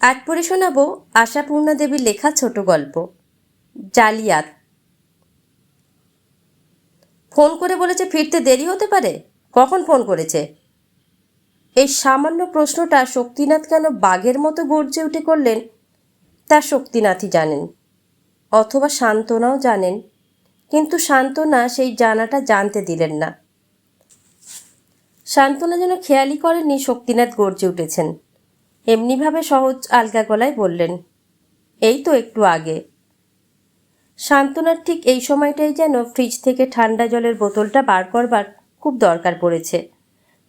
আজ পড়ে শোনাবো আশাপূর্ণা দেবীর লেখা ছোট গল্প। জালিয়াত। ফোন করে বলেছে, ফিরতে দেরি হতে পারে? কখন ফোন করেছে? এই সামান্য প্রশ্নটা শক্তিনাথ কেন বাঘের মতো গর্জে উঠে করলেন, তা শক্তিনাথই জানেন। অথবা শান্তনাও জানেন। কিন্তু শান্তনা সেই জানাটা জানতে দিলেন না। শান্তনা যেন খেয়ালই করেননি শক্তিনাথ গর্জে উঠেছেন। এমনিভাবে সহজ আলগা গলায় বললেন, এই তো একটু আগে। শান্তনার ঠিক এই সময়টাই যেন ফ্রিজ থেকে ঠান্ডা জলের বোতলটা বার করবার খুব দরকার পড়েছে।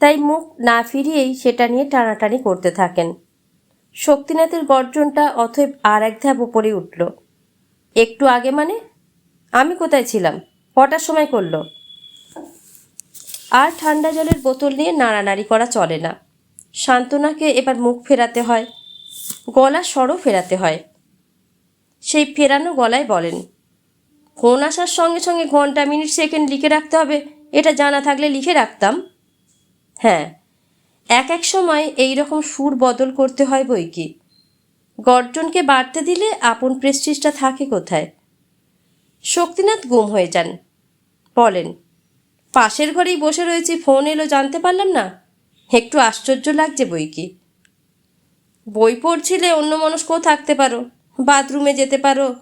তাই মুখ না ফিরিয়েই সেটা নিয়ে টানাটানি করতে থাকেন। শক্তিনাথের গর্জনটা অথব আর এক ধাপ উপরে উঠল। একটু আগে মানে? আমি কোথায় ছিলাম? কটার সময় করল? আর ঠান্ডা জলের বোতল নিয়ে নাড়ানাড়ি করা চলে না। শান্তনাকে এবার মুখ ফেরাতে হয়, গলা স্বরও ফেরাতে হয়। সেই ফেরানো গলায় বলেন ফোন আসার সঙ্গে সঙ্গে ঘণ্টা, মিনিট, সেকেন্ড লিখে রাখতে হবে। এটা জানা থাকলে লিখে রাখতাম। হ্যাঁ এক এক সময় এই রকম সুর বদল করতে হয় বই কি গর্জনকে বাড়তে দিলে আপন প্রেস্টিজটা থাকে কোথায়? শক্তিনাথ গুম হয়ে যান, বলেন, পাশের ঘরেই বসে রয়েছি, ফোন এলো, জানতে পারলাম না। একটু আশ্চর্য লাগছে বই কি। বই পড়ছিলে অন্য মনস্কও থাকতে পারো, বাথরুমে যেতে পারো।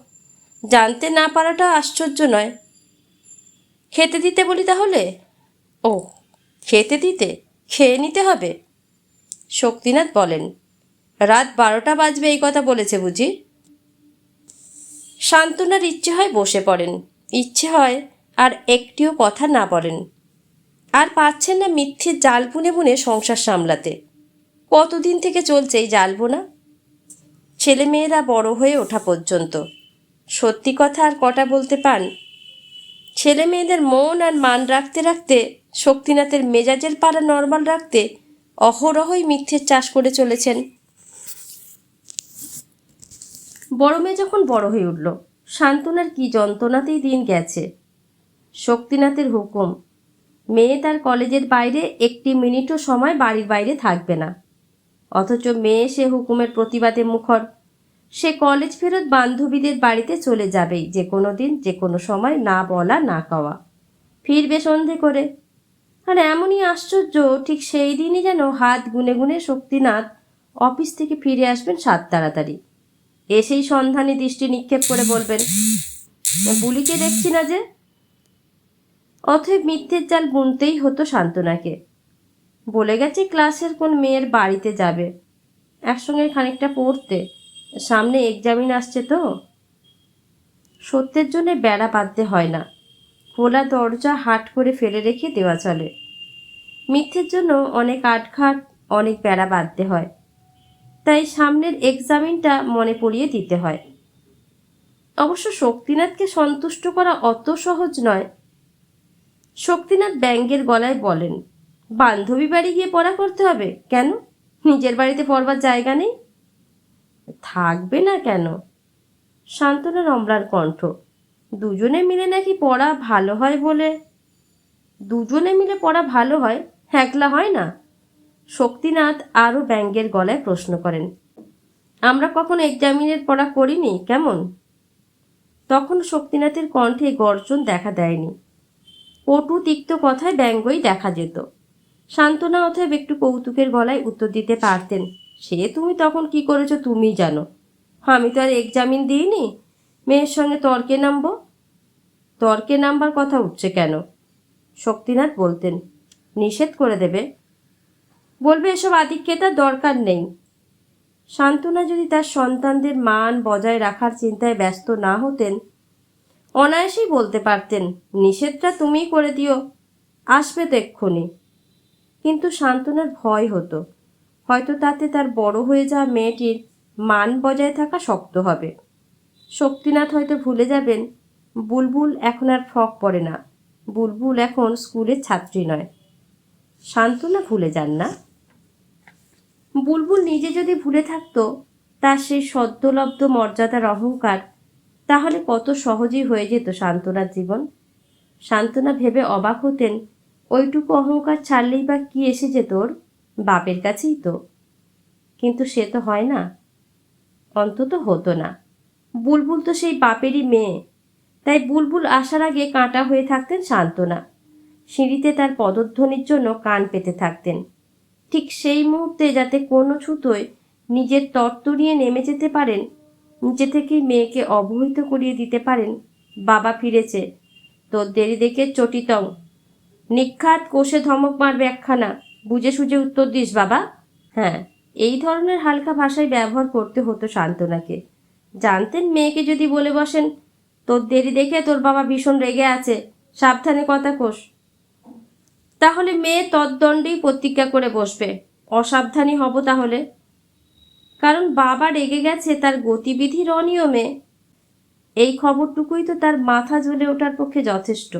জানতে না পারাটা আশ্চর্য নয়। খেতে দিতে বলি তাহলে? ও, খেতে দিতে? খেয়ে নিতে হবে? শক্তিনাথ বলেন, রাত বারোটা বাজবে এই কথা বলেছে বুঝি? শান্তনার ইচ্ছে হয় বসে পড়েন। ইচ্ছে হয় আর একটিও কথা না বলেন। আর পাচ্ছেন না মিথ্যে জাল বুনে বুনে সংসার সামলাতে। কতদিন থেকে চলছে এই জাল বোনা? ছেলে মেয়েরা বড় হয়ে ওঠা পর্যন্ত। সত্যি কথা আর কটা বলতে পান? ছেলে মেয়েদের মন আর মান রাখতে রাখতে, শক্তিনাথের মেজাজের পাড়া নর্মাল রাখতে অহরহই মিথ্যের চাষ করে চলেছেন। বড় মেয়ে যখন বড় হয়ে উঠল শান্তনার কি যন্ত্রণাতেই দিন গেছে। শক্তিনাথের হুকুম মেয়ে তার কলেজের বাইরে একটি মিনিটও সময় বাড়ির বাইরে থাকবে না। অথচ মেয়ে সে হুকুমের প্রতিবাদে মুখর। সে কলেজ ফেরত বান্ধবীদের বাড়িতে চলে যাবেই, যে কোনো দিন, যে কোনো সময় না বলা, না খাওয়া ফিরবে সন্ধে করে। আর এমনই আশ্চর্য, ঠিক সেই দিনই যেন হাত গুনে গুনে শক্তিনাথ অফিস থেকে ফিরে আসবেন সাত তাড়াতাড়ি। এসেই সন্ধানী দৃষ্টি নিক্ষেপ করে বলবেন, বুলিকে দেখছি না যে? অথব মিথ্যের জাল বুনতেই হতো শান্তনাকে বলে গেছে, ক্লাসের কোন মেয়ের বাড়িতে যাবে? একসঙ্গে খানিকটা পড়তে? সামনে এক্সামিন আসছে তো? সত্যের জন্য বেড়া বাঁধতে হয় না। খোলা দরজা হাট করে ফেলে রেখে দেওয়া চলে। মিথ্যের জন্য অনেক আটঘাট, অনেক বেড়া বাঁধতে হয়। তাই সামনের এক্সামিনটা মনে পড়িয়ে দিতে হয়। অবশ্য শক্তিনাথকে সন্তুষ্ট করা অত সহজ নয় শক্তিনাথ ব্যাঙ্গের গলায় বলেন, বান্ধবী বাড়ি গিয়ে পড়া করতে হবে কেন? নিজের বাড়িতে পড়বার জায়গা নেই? থাকবে না কেন? শান্তনা রমলার কণ্ঠ, দুজনে মিলে নাকি পড়া ভালো হয় বলে? দুজনে মিলে পড়া ভালো হয়, একলা হয় না? শক্তিনাথ আরও ব্যাঙ্গের গলায় প্রশ্ন করেন, আমরা কখনো এক্সামিনের পড়া করিনি, কেমন? তখন শক্তিনাথের কণ্ঠে গর্জন দেখা দেয়নি। কটু তিক্ত কথায় ব্যঙ্গই দেখা যেত। সান্ত্বনা অথব একটু কৌতুকের গলায় উত্তর দিতে পারতেন। সে তুমি তখন কি করেছ তুমি জানো। আমি তো আর এক্সামিন দিইনি। মেয়ের সঙ্গে তর্কে নামবো। তর্কে নামবার কথা উঠছে কেন? শক্তিনাথ বলতেন, নিষেধ করে দেবে। বলবে, এসব আধিক্যতার দরকার নেই। শান্তনা যদি তার সন্তানদের মান বজায় রাখার চিন্তায় ব্যস্ত না হতেন অনায়াসেই বলতে পারতেন, নিষেধটা তুমিই করে দিও। আসবে তো কিন্তু শান্তনার ভয় হতো। হয়তো তাতে তার বড় হয়ে যাওয়া মেয়েটির মান বজায় থাকা শক্ত হবে। শক্তিনাথ হয়তো ভুলে যাবেন, বুলবুল এখন আর ফ্রক পরে না। বুলবুল এখন স্কুলের ছাত্রী নয়। শান্তনা ভুলে যান না। বুলবুল নিজে যদি ভুলে থাকতো, তার সেই সদ্যলব্ধ মর্যাদার অহংকার তাহলে কত সহজেই হয়ে যেত সান্ত্বনার জীবন? সান্ত্বনা ভেবে অবাক হতেন, ওইটুকু অহংকার ছাড়লেই বা কি এসে যেত ওর? বাপের কাছেই তো। কিন্তু সে তো হয় না। অন্তত হতো না। বুলবুল তো সেই বাপেরই মেয়ে। তাই বুলবুল আসার আগে কাঁটা হয়ে থাকতেন শান্তনা সিঁড়িতে তার পদধ্বনির জন্য কান পেতে থাকতেন। ঠিক সেই মুহূর্তে যাতে কোনো ছুতোয় নিজের তত্ত্ব নিয়ে নেমে যেতে পারেন নিচে থেকেই মেয়েকে অবহিত করিয়ে দিতে পারেন। বাবা ফিরেছে। তোর দেরি দেখে চটিতং। নিখাত কোষে ধমক মারবে একখানা। বুঝে সুঝে উত্তর দিস, বাবা। হ্যাঁ এই ধরনের হালকা ভাষায় ব্যবহার করতে হতো শান্তনাকে জানতেন মেয়েকে যদি বলে বসেন। তোর দেরি দেখে তোর বাবা ভীষণ রেগে আছে। সাবধানে কথা কোষ তাহলে মেয়ে তদ্দণ্ডেই প্রতিজ্ঞা করে বসবে। অসাবধানী হব তাহলে। কারণ বাবা রেগে গেছে তার গতিবিধির অনিয়মে। এই খবরটুকুই তো তার মাথা জ্বলে ওঠার পক্ষে যথেষ্ট।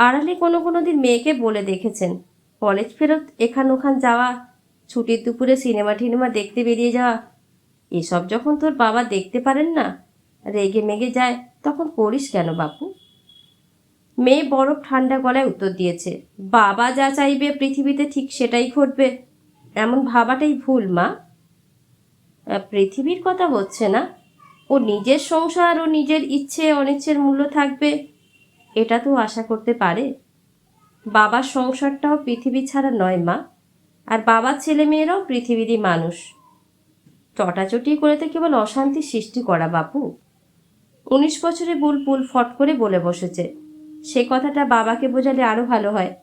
আড়ালে কোনো কোনো দিন মেয়েকে বলে দেখেছেন। কলেজ ফেরত এখান ওখান যাওয়া, ছুটির দুপুরে সিনেমা টিনেমা দেখতে বেরিয়ে যাওয়া, এসব যখন তোর বাবা দেখতে পারেন না, রেগে মেগে যায়, তখন করিস কেন বাপু? মেয়ে বরফ ঠান্ডা গলায় উত্তর দিয়েছে, বাবা যা চাইবে পৃথিবীতে ঠিক সেটাই ঘটবে। এমন ভাবাটাই ভুল, মা। পৃথিবীর কথা হচ্ছে না। ও নিজের সংসার ও নিজের ইচ্ছে, অনিচ্ছের মূল্য থাকবে। এটা তো আশা করতে পারে। বাবার সংসারটাও পৃথিবী ছাড়া নয় মা। আর বাবার ছেলে মেয়েরাও পৃথিবীরই মানুষ। চটাচটি করে তো কেবল অশান্তি সৃষ্টি করা বাপু। উনিশ বছরে বুলবুল ফট করে বলে বসেছে। সে কথাটা বাবাকে বোঝালে আরও ভালো হয়।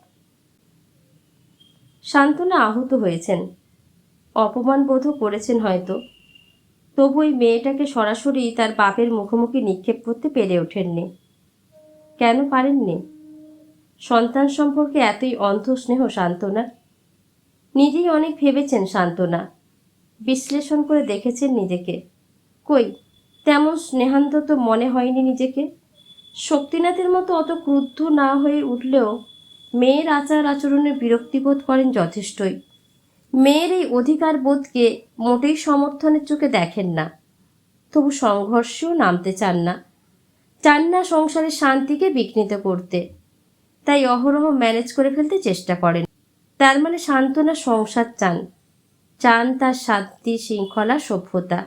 শান্তনা আহত হয়েছেন। অপমান বোধও করেছেন হয়তো। তবু ওই মেয়েটাকে সরাসরি তার বাপের মুখোমুখি নিক্ষেপ করতে পেরে ওঠেননি। কেন পারেননি? সন্তান সম্পর্কে এতই অন্তঃস্নেহ সান্ত্বনা। নিজেই অনেক ভেবেছেন সান্ত্বনা। বিশ্লেষণ করে দেখেছেন নিজেকে। কই, তেমন স্নেহান্ত তো মনে হয়নি নিজেকে। শক্তিনাথের মতো অত ক্রুদ্ধ না হয়ে উঠলেও মেয়ের আচার আচরণে বিরক্তিবোধ করেন যথেষ্টই। মেয়ের এই অধিকার বোধকে মোটেই সমর্থনের চোখে দেখেন না। তবু সংঘর্ষেও নামতে চান না। চান না সংসারের শান্তিকে বিঘ্নিত করতে। তাই অহরহ ম্যানেজ করে ফেলতে চেষ্টা করেন। তার মানে সান্ত্বনা সংসার চান। চান তার শান্তি, শৃঙ্খলা, সভ্যতা।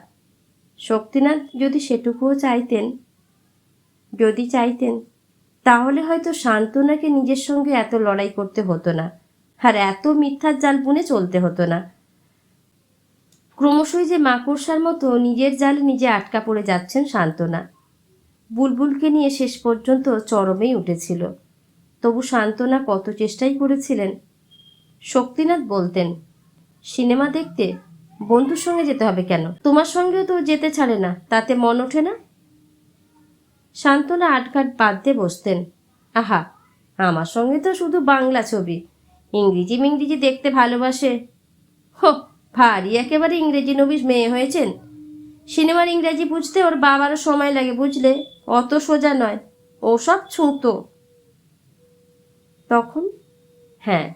শক্তিনাথ যদি সেটুকুও চাইতেন, যদি চাইতেন, তাহলে হয়তো সান্ত্বনাকে নিজের সঙ্গে এত লড়াই করতে হতো না। আর এত মিথ্যার জাল বুনে চলতে হতো না। ক্রমশই যে মাকড়সার মতো নিজের জালে নিজে আটকা পড়ে যাচ্ছেন সান্ত্বনা। বুলবুলকে নিয়ে শেষ পর্যন্ত চরমেই উঠেছিল। তবু সান্ত্বনা কত চেষ্টাই করেছিলেন। শক্তিনাথ বলতেন, সিনেমা দেখতে বন্ধুর সঙ্গে যেতে হবে কেন? তোমার সঙ্গেও তো যেতে ছাড়ে না, তাতে মন ওঠে না? সান্ত্বনা আটঘাট বাদ দিয়ে বসতেন, আহা, আমার সঙ্গে তো শুধু বাংলা ছবি ইংরেজি মিংরেজি দেখতে ভালোবাসে। হো, ভারী একেবারে ইংরেজি নবিশ মেয়ে হয়েছেন। সিনেমার ইংরেজি বুঝতে ওর বাবারও সময় লাগে বুঝলে, অত সোজা নয়, ও সব ছুঁতো। তখন? হ্যাঁ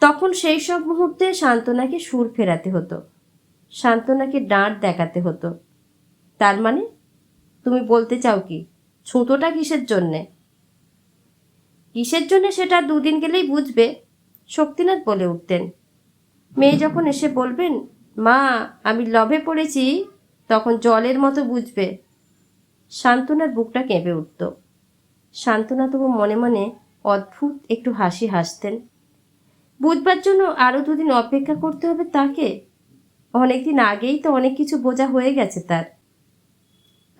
তখন সেই সব মুহূর্তে সান্ত্বনাকে সুর ফেরাতে হতো, সান্ত্বনাকে ডাঁট দেখাতে হতো। তার মানে? তুমি বলতে চাও কি, ছুঁতোটা কিসের জন্যে? কিসের জন্যে সেটা দুদিন গেলেই বুঝবে শক্তিনাথ বলে উঠতেন। মেয়ে যখন এসে বলবেন, মা, আমি লভে পড়েছি, তখন জলের মতো বুঝবে। শান্তনার বুকটা কেঁপে উঠত। শান্তনা তবু মনে মনে অদ্ভুত একটু হাসি হাসতেন। বুঝবার জন্য আরও দুদিন অপেক্ষা করতে হবে তাকে? অনেকদিন আগেই তো অনেক কিছু বোঝা হয়ে গেছে তার।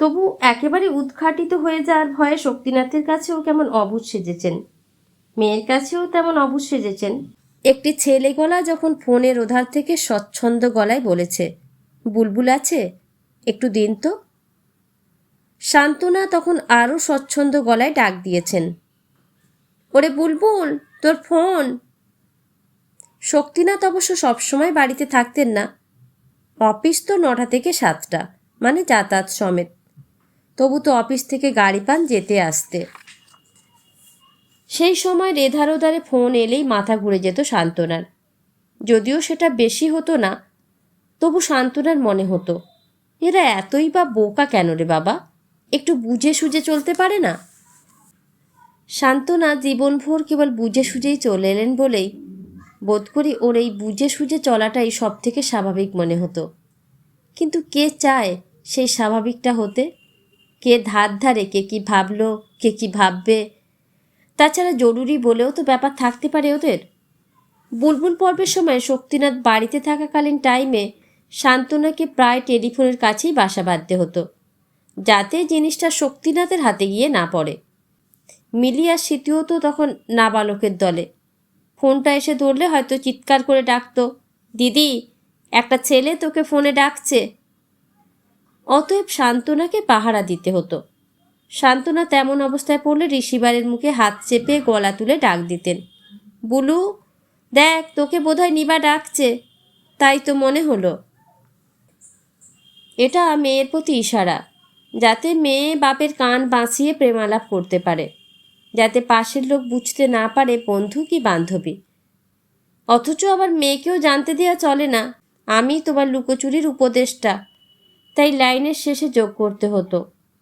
তবু একেবারে উদ্ঘাটিত হয়ে যাওয়ার ভয়ে শক্তিনাথের কাছেও কেমন অবুঝ সেজেছেন। মেয়ের কাছেও তেমন অবুঝ সেজেছেন। একটি ছেলে গলা যখন ফোনের ওধার থেকে স্বচ্ছন্দ গলায় বলেছে, বুলবুল আছে? একটু দিন তো। শান্তনা তখন আরও স্বচ্ছন্দ গলায় ডাক দিয়েছেন, ওরে বুলবুল, তোর ফোন! শক্তিনাথ অবশ্য সবসময় বাড়িতে থাকতেন না। অফিস তো নটা থেকে সাতটা মানে যাতায়াত সমেত। তবু তো অফিস থেকে গাড়ি পান যেতে আসতে। সেই সময় রেধারোধারে ফোন এলেই মাথা ঘুরে যেত সান্ত্বনার যদিও সেটা বেশি হতো না, তবু সান্ত্বনার মনে হতো, এরা এতই বা বোকা কেন রে বাবা? একটু বুঝে সুঝে চলতে পারে না? সান্ত্বনা জীবনভর কেবল বুঝে সুঝেই চলে এলেন বলেই বোধ করি ওর এই বুঝে সুঝে চলাটাই সব থেকে স্বাভাবিক মনে হতো। কিন্তু কে চায় সেই স্বাভাবিকটা হতে? কে ধার ধারে কে কি ভাবলো, কে কি ভাববে? তাছাড়া জরুরি বলেও তো ব্যাপার থাকতে পারে ওদের। বুলবুল পর্বের সময় শক্তিনাথ বাড়িতে থাকাকালীন টাইমে শান্তনাকে প্রায় টেলিফোনের কাছেই বাসা বাঁধতে হতো, যাতে জিনিসটা শক্তিনাথের হাতে গিয়ে না পড়ে। মিলিয়ার স্মৃতিও তো তখন নাবালকের দলে। ফোনটা এসে ধরলে হয়তো চিৎকার করে ডাকতো, দিদি, একটা ছেলে তোকে ফোনে ডাকছে। অতএব শান্তনাকে পাহারা দিতে হতো। শান্তনা তেমন অবস্থায় পড়লে ঋষিবারের মুখে হাত চেপে গলা তুলে ডাক দিতেন। বুলু, দেখ, তোকে বোধহয় নিবা ডাকছে। তাই তো মনে হলো। এটা মেয়ের প্রতি ইশারা, যাতে মেয়ে বাপের কান বাঁচিয়ে প্রেমালাপ করতে পারে, যাতে পাশের লোক বুঝতে না পারে বন্ধু কি বান্ধবী। অথচ আবার মেয়েকেও জানতে দেওয়া চলে না, আমি তোমার লুকোচুরির উপদেশটা তাই লাইনের শেষে যোগ করতে হতো।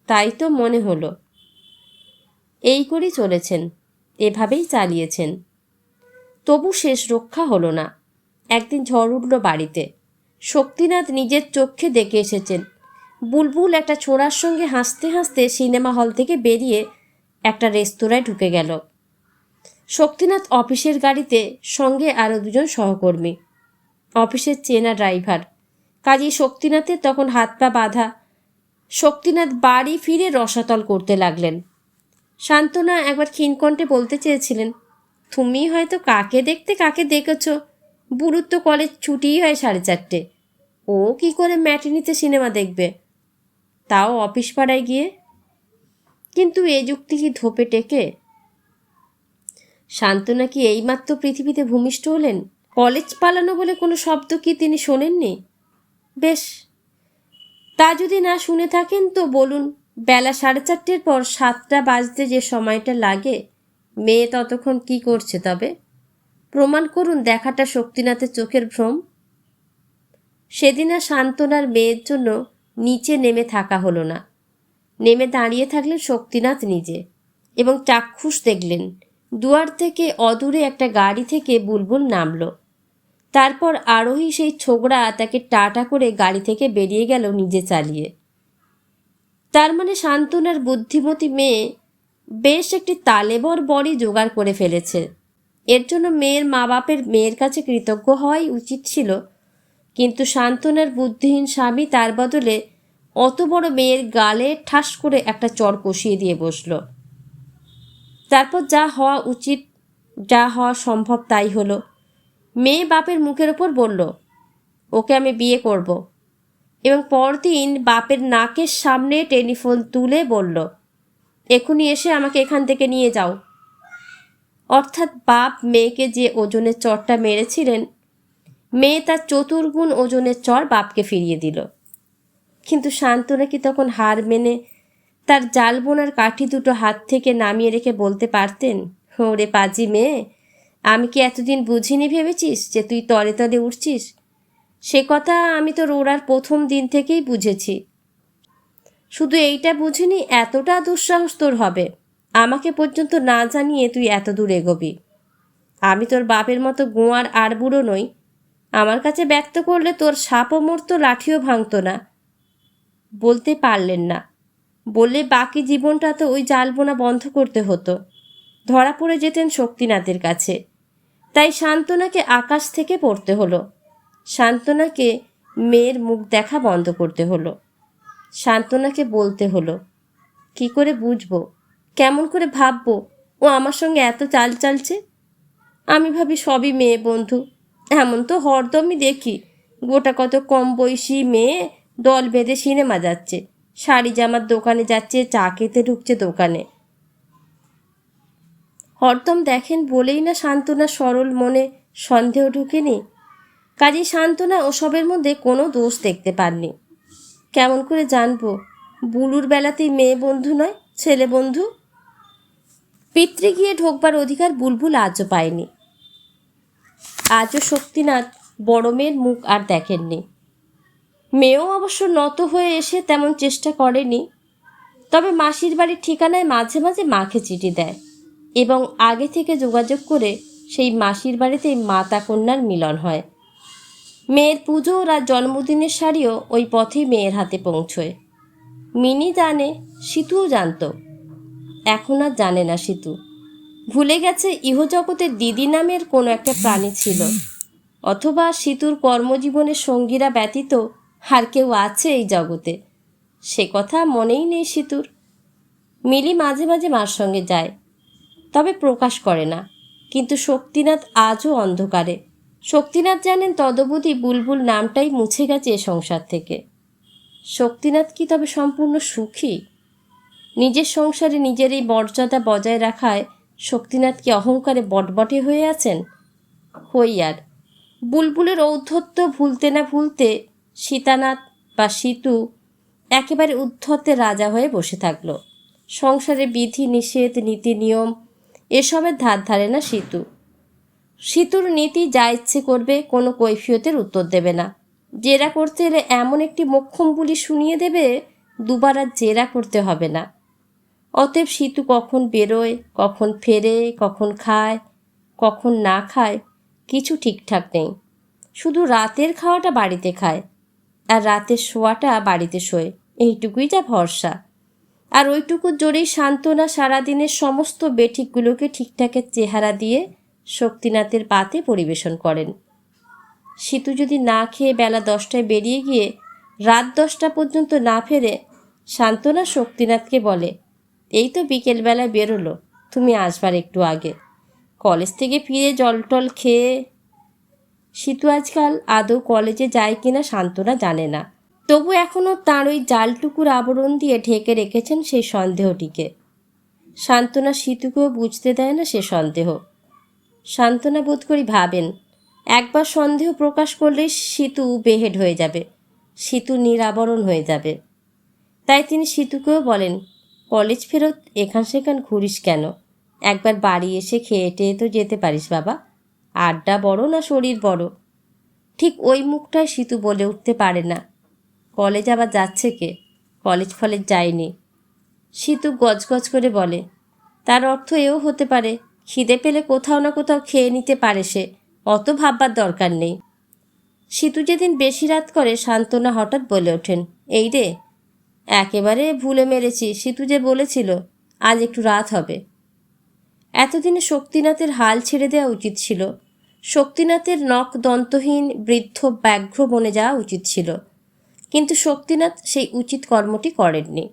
তাই তো মনে হলো। এই করেই চলেছেন, এভাবেই চালিয়েছেন। তবু শেষ রক্ষা হলো না। একদিন ঝড় উঠল বাড়িতে। শক্তিনাথ নিজের চোখে দেখে এসেছেন। বুলবুল একটা ছোড়ার সঙ্গে হাসতে হাসতে সিনেমা হল থেকে বেরিয়ে একটা রেস্তোরাঁয় ঢুকে গেল। শক্তিনাথ অফিসের গাড়িতে সঙ্গে আরও দুজন সহকর্মী। অফিসের চেনা ড্রাইভার। কাজী শক্তিনাথের তখন হাত পা বাঁধা শক্তিনাথ বাড়ি ফিরে রসাতল করতে লাগলেন। শান্তনা একবার ক্ষীণকণ্ঠে বলতে চেয়েছিলেন, তুমি হয়তো কাকে দেখতে কাকে দেখেছ? বুড়ুর তো কলেজ ছুটিই হয় সাড়ে চারটে। ও কি করে ম্যাটিনিতে সিনেমা দেখবে? তাও অফিস পাড়ায় গিয়ে? কিন্তু এ যুক্তি কি ধোপে টেকে? শান্তনা কি এইমাত্র পৃথিবীতে ভূমিষ্ঠ হলেন? কলেজ পালানো বলে কোনো শব্দ কি তিনি শোনেননি? বেশ তা যদি না শুনে থাকেন তো বলুন, বেলা সাড়ে চারটের পর সাতটা বাজতে যে সময়টা লাগে, মেয়ে ততক্ষণ কি করছে তবে? প্রমাণ করুন দেখাটা শক্তিনাথের চোখের ভ্রম। সেদিন আর সান্ত্বনার মেয়ের জন্য নিচে নেমে থাকা হলো না। নেমে দাঁড়িয়ে থাকলেন শক্তিনাথ নিজে এবং চাক্ষুষ দেখলেন। দুয়ার থেকে অদূরে একটা গাড়ি থেকে বুলবুল নামলো। তারপর আরোহী সেই ছোকরা তাকে টাটা করে গাড়ি থেকে বেরিয়ে গেল নিজে চালিয়ে। তার মানে শান্তনার বুদ্ধিমতী মেয়ে বেশ একটি তালেবর বড়ি জোগাড় করে ফেলেছে। এর জন্য মেয়ের মা বাপের মেয়ের কাছে কৃতজ্ঞ হওয়াই উচিত ছিল। কিন্তু শান্তনার বুদ্ধিহীন স্বামী তার বদলে অত বড় মেয়ের গালে ঠাস করে একটা চর কষিয়ে দিয়ে বসল। তারপর যা হওয়া উচিত, যা হওয়া সম্ভব তাই হলো। মেয়ে বাপের মুখের ওপর বলল, ওকে আমি বিয়ে করব। এবং পরদিন বাপের নাকের সামনে টেলিফোন তুলে বলল, এখনই এসে আমাকে এখান থেকে নিয়ে যাও অর্থাৎ বাপ মেয়েকে যে ওজনের চরটা মেরেছিলেন, মেয়ে তার চতুর্গুণ ওজনের চর বাপকে ফিরিয়ে দিল কিন্তু শান্তনা কি তখন হার মেনে তার জাল বোনার কাঠি দুটো হাত থেকে নামিয়ে রেখে বলতে পারতেন, ওরে পাজি মেয়ে আমি কি এতদিন বুঝিনি ভেবেছিস যে তুই তলে তলে উঠছিস? সে কথা আমি তোর ওড়ার প্রথম দিন থেকেই বুঝেছি। শুধু এইটা বুঝিনি, এতটা দুঃসাহস তোর হবে। আমাকে পর্যন্ত না জানিয়ে তুই এত দূর এগোবি। আমি তোর বাপের মতো গোয়ার আর বুড়ো নই। আমার কাছে ব্যক্ত করলে তোর সাপও মরতো লাঠিও ভাঙতো না। বলতে পারলেন না। বললে বাকি জীবনটা তো ওই জালবোনা বন্ধ করতে হতো। ধরা পড়ে যেতেন শক্তিনাথের কাছে। তাই শান্তনাকে আকাশ থেকে পড়তে হলো। শান্তনাকে মেয়ের মুখ দেখা বন্ধ করতে হলো। শান্তনাকে বলতে হলো, কি করে বুঝব? কেমন করে ভাববো? ও আমার সঙ্গে এত চাল চালছে? আমি ভাবি সবই মেয়ে বন্ধু। এমন তো হরদমই দেখি। গোটা কত কম বয়সী মেয়ে দল বেঁধে সিনেমা যাচ্ছে। শাড়ি জামার দোকানে যাচ্ছে, চা খেতে ঢুকছে দোকানে। হরদম দেখেন বলেই না সান্ত্বনা সরল মনে সন্দেহ ঢুকেনি। কাজী সান্ত্বনা ওসবের মধ্যে কোনো দোষ দেখতে পাননি। কেমন করে জানব? বুলুর বেলাতেই মেয়ে বন্ধু নয়, ছেলে বন্ধু? পিতৃ গিয়ে ঢোকবার অধিকার বুলবুল আজও পায়নি। আজও শক্তিনাথ বড় মেয়ের মুখ আর দেখেননি। মেয়েও অবশ্য নত হয়ে এসে তেমন চেষ্টা করেনি, তবে মাসির বাড়ির ঠিকানায় মাঝে মাঝে মাকে চিঠি দেয়। এবং আগে থেকে যোগাযোগ করে সেই মাসির বাড়িতেই মাতা কন্যার মিলন হয়। মেয়ের পুজো আর জন্মদিনের শাড়িও ওই পথেই মেয়ের হাতে পৌঁছয়। মিনি জানে, সিতুও জানত। এখন আর জানে না সিতু। ভুলে গেছে ইহজগতের দিদি নামের কোনো একটা প্রাণী ছিল। অথবা সিতুর কর্মজীবনের সঙ্গীরা ব্যতীত আর কেউ আছে এই জগতে। সে কথা মনেই নেই সিতুর। মিলি মাঝে মাঝে মার সঙ্গে যায়। তবে প্রকাশ করে না। কিন্তু শক্তিনাথ আজও অন্ধকারে। শক্তিনাথ জানেন তদবধি বুলবুল নামটাই মুছে গেছে এ সংসার থেকে। শক্তিনাথ কি তবে সম্পূর্ণ সুখী? নিজের সংসারে নিজের এই মর্যাদা বজায় রাখায় শক্তিনাথ কি অহংকারে বটবটে হয়ে আছেন? হই আর। বুলবুলের ঔদ্ধত্য ভুলতে না ভুলতে সীতানাথ বা সীতু একেবারে উদ্ধত্তে রাজা হয়ে বসে থাকল। সংসারে বিধি, নিষেধ, নীতি, নিয়ম এসবের ধার ধারে না সীতু। সীতুর নীতি যা ইচ্ছে করবে কোনো কৈফিয়তের উত্তর দেবে না। জেরা করতে এলে এমন একটি মোক্ষম বুলি শুনিয়ে দেবে, দুবার আর জেরা করতে হবে না। অতএব সীতু কখন বেরোয়, কখন ফেরে, কখন খায়, কখন না খায়, কিছু ঠিকঠাক নেই। শুধু রাতের খাওয়াটা বাড়িতে খায়, আর রাতের শোয়াটা বাড়িতে শোয়, এইটুকুই যা ভরসা। আর ওইটুকু জোরেই সান্ত্বনা সারাদিনের সমস্ত বেঠিকগুলোকে ঠিকঠাকের চেহারা দিয়ে শক্তিনাথের পাতে পরিবেশন করেন। সীতু যদি না খেয়ে বেলা দশটায় বেরিয়ে গিয়ে রাত দশটা পর্যন্ত না ফেরে সান্ত্বনা শক্তিনাথকে বলে, এই তো বিকেলবেলায় বেরোলো, তুমি আসবার একটু আগে। কলেজ থেকে ফিরে জল টল খেয়ে সীতু আজকাল আদৌ কলেজে যায় কিনা সান্ত্বনা জানে না। তবু এখনও তাঁর ওই জালটুকুর আবরণ দিয়ে ঢেকে রেখেছেন সেই সন্দেহটিকে। সান্ত্বনা সীতুকেও বুঝতে দেয় না সে সন্দেহ। সান্ত্বনা বোধ করি ভাবেন, একবার সন্দেহ প্রকাশ করলেই সীতু বেহেড হয়ে যাবে, সীতু নিরাবরণ হয়ে যাবে। তাই তিনি সীতুকেও বলেন, কলেজ ফেরত এখান সেখান ঘুরিস কেন? একবার বাড়ি এসে খেয়ে টেয়ে তো যেতে পারিস বাবা, আড্ডা বড় না শরীর বড়? ঠিক ওই মুখটায় সীতু বলে উঠতে পারে না। কলেজ আবার যাচ্ছে কে? কলেজ ফলেজ যায়নি। সীতু গজগজ করে বলে, তার অর্থ এও হতে পারে, খিদে পেলে কোথাও না কোথাও খেয়ে নিতে পারে সে, অত ভাববার দরকার নেই। সিতু যেদিন বেশি রাত করে, সান্ত্বনা হঠাৎ বলে ওঠেন, এই রে, একেবারে ভুলে মেরেছি, সিতু যে বলেছিল, আজ একটু রাত হবে। এতদিনে শক্তিনাথের হাল ছেড়ে দেওয়া উচিত ছিল। শক্তিনাথের নখ দন্তহীন, বৃদ্ধ, ব্যাঘ্র বনে যাওয়া উচিত ছিল। কিন্তু শক্তিনাথ সেই উচিত কর্মটি করেননি।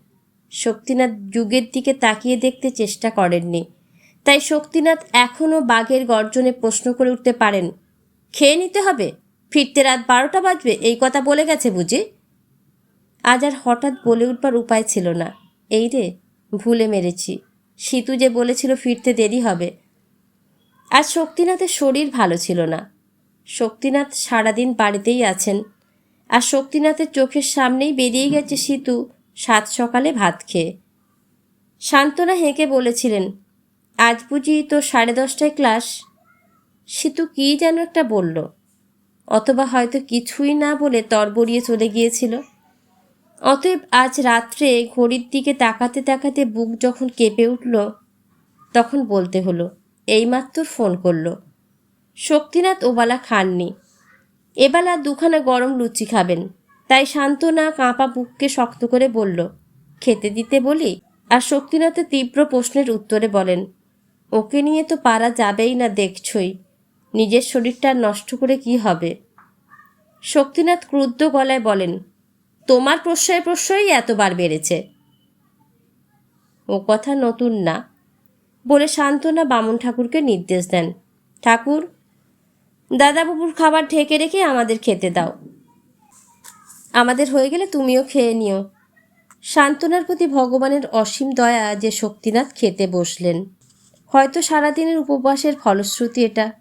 শক্তিনাথ যুগের দিকে তাকিয়ে দেখতে চেষ্টা করেননি। তাই শক্তিনাথ এখনও বাঘের গর্জনে প্রশ্ন করে উঠতে পারেন, খেয়ে নিতে হবে? ফিরতে রাত বারোটা বাজবে, এই কথা বলে গেছে বুঝি? আজ আর হঠাৎ বলে উঠবার উপায় ছিল না। এই রে, ভুলে মেরেছি। সীতু যে বলেছিল ফিরতে দেরি হবে। আজ শক্তিনাথের শরীর ভালো ছিল না। শক্তিনাথ সারাদিন বাড়িতেই আছেন। আর শক্তিনাথের চোখের সামনেই বেরিয়ে গেছে সীতু সাত সকালে ভাত খেয়ে। সান্ত্বনা হেঁকে বলেছিলেন, আজ বুঝি তো সাড়ে দশটায় ক্লাস? সীতু কী যেন একটা বলল, অথবা হয়তো কিছুই না বলে তরবরিয়ে চলে গিয়েছিল। অতএব আজ রাত্রে ঘড়ির দিকে তাকাতে তাকাতে বুক যখন কেঁপে উঠল, তখন বলতে হলো, এইমাত্র ফোন করল। শক্তিনাথ ওবেলা খাননি। এবেলা দুখানা গরম লুচি খাবেন। তাই শান্তনা কাঁপা বুককে শক্ত করে বলল, খেতে দিতে বলি? আর শক্তিনাথের তীব্র প্রশ্নের উত্তরে বলেন, ওকে নিয়ে তো পারা যাবেই না দেখছই। নিজের শরীরটা নষ্ট করে কি হবে? শক্তিনাথ ক্রুদ্ধ গলায় বলেন, তোমার প্রশ্রয় প্রশ্রয়ই এতবার বেড়েছে। ও কথা নতুন না। বলে শান্তনা বামন ঠাকুরকে নির্দেশ দেন। ঠাকুর দাদাবাবুর খাবার ঢেকে রেখে আমাদের খেতে দাও। আমাদের হয়ে গেলে তুমিও খেয়ে নিও। শান্তনার প্রতি ভগবানের অসীম দয়া যে শক্তিনাথ খেতে বসলেন। হয়তো সারাদিনের উপবাসের ফলশ্রুতি এটা।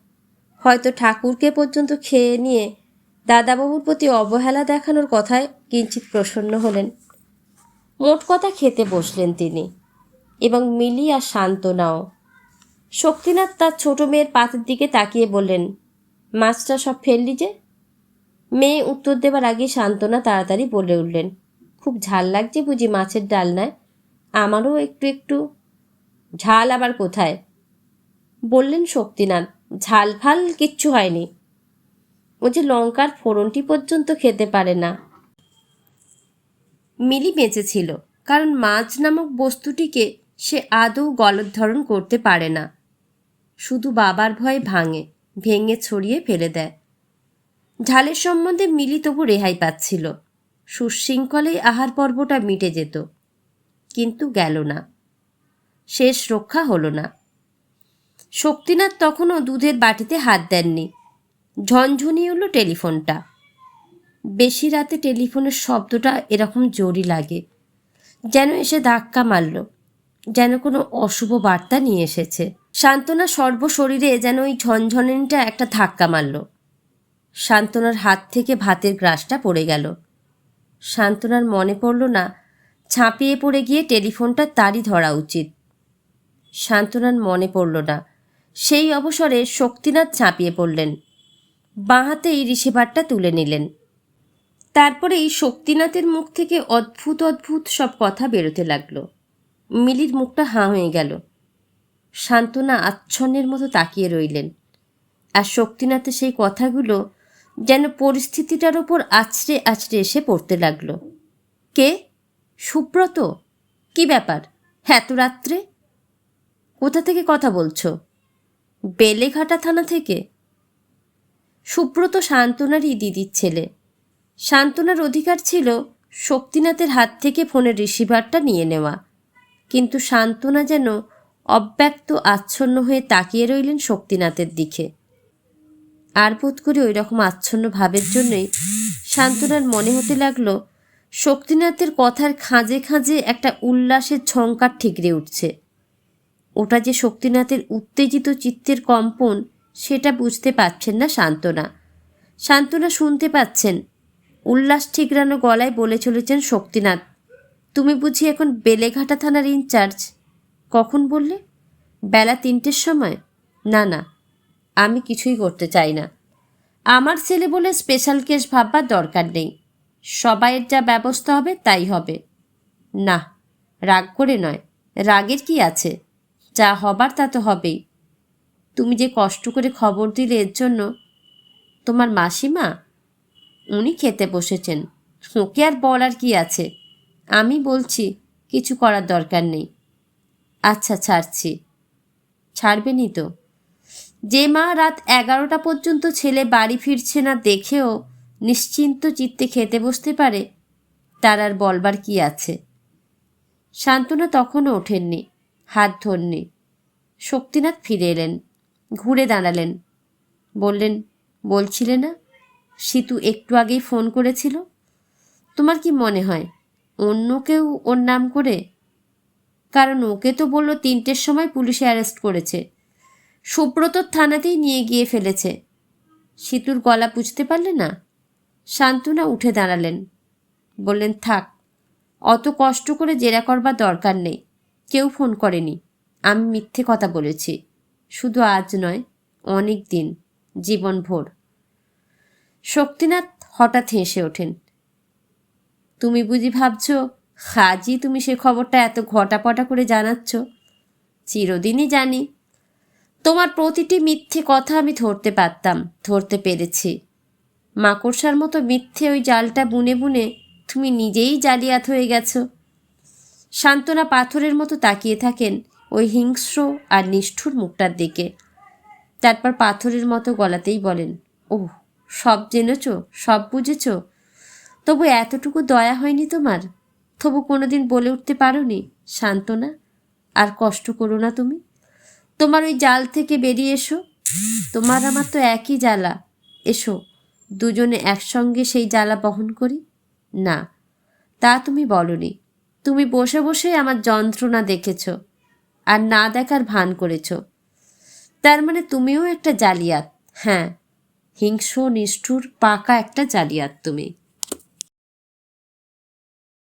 হয়তো ঠাকুরকে পর্যন্ত খেয়ে নিয়ে দাদাবাবুর প্রতি অবহেলা দেখানোর কথায় কিঞ্চিত প্রসন্ন হলেন। মোট কথা খেতে বসলেন তিনি এবং মিলি আর শান্তনাও শক্তিনাথ তার ছোট মেয়ের পাতের দিকে তাকিয়ে বললেন মাছটা সব ফেললি যে? মেয়ে উত্তর দেবার আগে শান্তনা তাড়াতাড়ি বলে উঠলেন। খুব ঝাল লাগছে বুঝি মাছের ডালনায়। আমারও একটু একটু। ঝাল আবার কোথায়? বললেন শক্তিনাথ, ঝাল ফাল কিচ্ছু হয়নি। ও যে লঙ্কার ফোড়নটি পর্যন্ত খেতে পারে না। মিলি বেঁচেছিল কারণ মাছ নামক বস্তুটিকে সে আদৌ গলদ্ধারণ করতে পারে না। শুধু বাবার ভয়ে ভাঙে। ভেঙে ছড়িয়ে ফেলে দেয়। ঝালের সম্বন্ধে মিলি তবু রেহাই পাচ্ছিল। সুশৃঙ্খলে আহার পর্বটা মিটে যেত। কিন্তু গেল না। শেষ রক্ষা হলো না। শক্তিনাথ তখনও দুধের বাটিতে হাত দেননি। ঝনঝনি হলো টেলিফোনটা। বেশি রাতে টেলিফোনের শব্দটা এরকম জোরই লাগে। যেন এসে ধাক্কা মারল। যেন কোনো অশুভ বার্তা নিয়ে এসেছে। সান্ত্বনা সর্বশরীরে যেন ওই ঝনঝনিটা একটা ধাক্কা মারল। সান্ত্বনার হাত থেকে ভাতের গ্রাসটা পড়ে গেল। সান্ত্বনার মনে পড়ল না ছাপিয়ে পড়ে গিয়ে টেলিফোনটা তারই ধরা উচিত। সান্ত্বনার মনে পড়ল না, সেই অবসরে শক্তিনাথ ঝাঁপিয়ে পড়লেন। বাঁ হাতেই রিসিভারটা তুলে নিলেন। তারপরেই শক্তিনাথের মুখ থেকে অদ্ভুত অদ্ভুত সব কথা বেরোতে লাগল। মিলির মুখটা হাঁ হয়ে গেল। সান্ত্বনা আচ্ছন্নের মতো তাকিয়ে রইলেন। আর শক্তিনাথের সেই কথাগুলো যেন পরিস্থিতিটার ওপর আছড়ে আছড়ে এসে পড়তে লাগল। কে? সুব্রত? কি ব্যাপার? এত রাত্রে? কোথা থেকে কথা বলছো? বেলেঘাটা থানা থেকে? সুব্রত শান্তনারই দিদির ছেলে। শান্তনার অধিকার ছিল শক্তিনাথের হাত থেকে ফোনের রিসিভারটা নিয়ে নেওয়া। কিন্তু শান্তনা যেন অব্যক্ত আচ্ছন্ন হয়ে তাকিয়ে রইলেন শক্তিনাথের দিকে। আর বোধ করে ওই রকম আচ্ছন্ন ভাবের জন্যই শান্তনার মনে হতে লাগল, শক্তিনাথের কথার খাঁজে খাঁজে একটা উল্লাসের ঝঙ্কার ঠিকরে উঠছে। ওটা যে শক্তিনাথের উত্তেজিত চিত্তের কম্পন, সেটা বুঝতে পারছেন না শান্তনা শান্তনা শুনতে পাচ্ছেন। উল্লাস ঠিকরানো গলায় বলে চলেছেন শক্তিনাথ, তুমি বুঝি এখন বেলেঘাটা থানার ইনচার্জ কখন বললে? বেলা তিনটের সময়? না না, আমি কিছুই করতে চাই না। আমার ছেলে বলে স্পেশাল কেস ভাববার দরকার নেই। সবাইয়ের যা ব্যবস্থা হবে তাই হবে। না, রাগ করে নয়। রাগের কি আছে? যা হবার তা তো হবেই। তুমি যে কষ্ট করে খবর দিলে এর জন্য। তোমার মাসিমা? উনি খেতে বসেছেন। ওকে আর বলার কি আছে? আমি বলছি, কিছু করার দরকার নেই। আচ্ছা ছাড়ছি। ছাড়বেনি তো। যে মা রাত এগারোটা পর্যন্ত ছেলে বাড়ি ফিরছে না দেখেও নিশ্চিন্ত চিত্তে খেতে বসতে পারে, তার আর বলবার কি আছে? শান্তনা তখনও ওঠেননি, হাত ধরনি। শক্তিনাথ ফিরে এলেন, ঘুরে দাঁড়ালেন। বললেন, বলছিলে না, সিতু একটু আগেই ফোন করেছিল? তোমার কি মনে হয়, অন্য কেউ ওর নাম করে কারণ ওকে তো বলল তিনটের সময় পুলিশে অ্যারেস্ট করেছে। সুব্রতর থানাতেই নিয়ে গিয়ে ফেলেছে। সীতুর গলা বুঝতে পারলে না? শান্তনা উঠে দাঁড়ালেন। বললেন, থাক, অত কষ্ট করে জেরা করবার দরকার নেই। কেউ ফোন করেনি। আমি মিথ্যে কথা বলেছি। শুধু আজ নয়, অনেক দিন জীবনভর শক্তিনাথ হঠাৎ হেসে ওঠেন, তুমি বুঝি ভাবছ হাজি তুমি সে খবরটা এত ঘটাপটা করে জানাচ্ছ? চিরদিনই জানি। তোমার প্রতিটি মিথ্যে কথা আমি ধরতে পারতাম, ধরতে পেরেছি। মাকড়সার মতো মিথ্যে ওই জালটা বুনে বুনে তুমি নিজেই জালিয়াত হয়ে গেছো। সান্ত্বনা পাথরের মতো তাকিয়ে থাকেন ওই হিংস্র আর নিষ্ঠুর মুখটার দিকে। তারপর পাথরের মতো গলাতেই বলেন ও সব জেনেছ, সব বুঝেছ? তবু এতটুকু দয়া হয়নি তোমার? তবু কোনোদিন বলে উঠতে পারোনি, শান্তনা, আর কষ্ট করো না তুমি। তোমার ওই জাল থেকে বেরিয়ে এসো। তোমার আমার তো একই জ্বালা। এসো, দুজনে একসঙ্গে সেই জ্বালা বহন করি। না, তা তুমি বলনি। তুমি বসে বসে আমার যন্ত্রণা দেখেছ, আর না দেখার ভান করেছ। তার মানে তুমিও একটা জালিয়াত। হ্যাঁ হিংস্র, নিষ্ঠুর, পাকা একটা জালিয়াত তুমি।